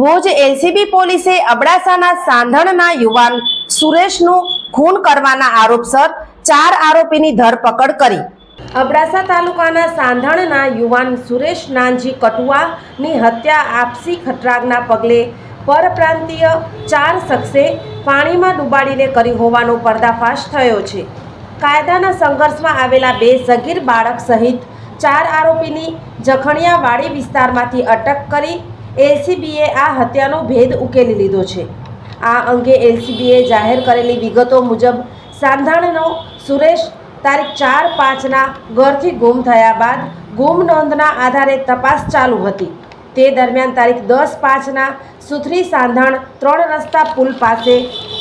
Bhuj LCB પોલીસે અબડાસાના સાંધણના યુવાન સુરેશનું ખૂન કરવાના આરોપસર ચાર આરોપીની ધરપકડ કરી. અબડાસા તાલુકાના સાંધણના યુવાન સુરેશ નાનજી કટુઆની હત્યા આપસી ખટરાગના પગલે પરપ્રાંતીય ચાર શખ્સે પાણીમાં ડૂબાડીને કરી હોવાનો પર્દાફાશ થયો છે. કાયદાના સંઘર્ષમાં આવેલા બે સગીર બાળક સહિત ચાર આરોપીની જખણિયાવાડી વિસ્તારમાંથી અટક કરી એલસીબીએ આ હત્યાનો ભેદ ઉકેલી લીધો છે. આ અંગે એલસીબીએ જાહેર કરેલી વિગતો મુજબ સાંધાણનો સુરેશ તારીખ ચાર પાંચના ઘરથી ગુમ થયા બાદ ગુમ નોંધના આધારે તપાસ ચાલુ હતી. તે દરમિયાન તારીખ દસ પાંચના સુથરી સાંધાણ ત્રણ રસ્તા પુલ પાસે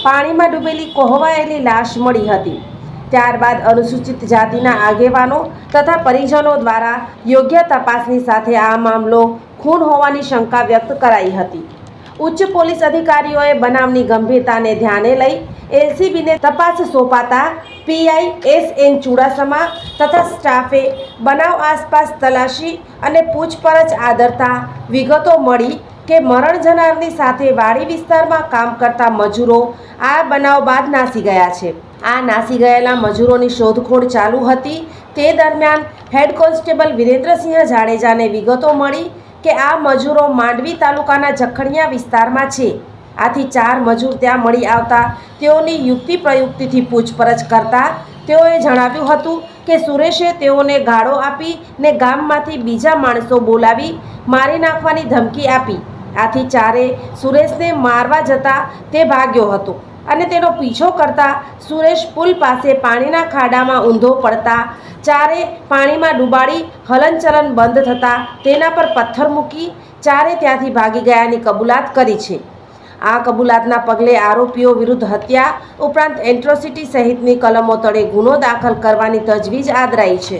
પાણીમાં ડૂબેલી કોહવાયેલી લાશ મળી હતી. ત્યારબાદ અનુસૂચિત જાતિના આગેવાનો તથા પરિજનો દ્વારા યોગ્ય તપાસની સાથે આ મામલો ખૂન હોવાની શંકા વ્યક્ત કરાઈ હતી. ઉચ્ચ પોલીસ અધિકારીઓએ બનાવની ગંભીરતાને ધ્યાને લઈ એલસીબીને તપાસ સોંપાતા પીઆઈ એસ એન ચુડાસમા તથા સ્ટાફે બનાવ આસપાસ તલાશી અને પૂછપરછ આદરતા વિગતો મળી કે મરણ જનારની સાથે વાડી વિસ્તારમાં કામ કરતા મજૂરો આ બનાવ બાદ નાસી ગયા છે. આ નાસી ગયેલા મજૂરોની શોધખોળ ચાલુ હતી. તે દરમિયાન હેડ કોન્સ્ટેબલ વિરેન્દ્રસિંહ જાડેજાને વિગતો મળી કે આ મજૂરો માંડવી તાલુકાના જખણિયા વિસ્તારમાં છે. આથી ચાર મજૂર ત્યાં મળી આવતા તેઓની યુક્તિ પ્રયુક્તિથી પૂછપરછ કરતા તેઓએ જણાવ્યું હતું કે સુરેશે તેઓને ગાળો આપી ને ગામમાંથી બીજા માણસો બોલાવી મારી નાખવાની ધમકી આપી. આથી ચારે સુરેશને મારવા જતા તે ભાગ્યો હતો અને તેનો પીછો કરતા સુરેશ પુલ પાસે પાણીના ખાડામાં ઊંધો પડતા ચારે પાણીમાં ડૂબાડી હલનચલન બંધ થતાં તેના પર પથ્થર મૂકી ચારે ત્યાંથી ભાગી ગયાની કબૂલાત કરી છે. આ કબૂલાતના પગલે આરોપીઓ વિરુદ્ધ હત્યા ઉપરાંત એન્ટ્રોસિટી સહિતની કલમો તળે ગુનો દાખલ કરવાની તજવીજ આદરાઈ છે.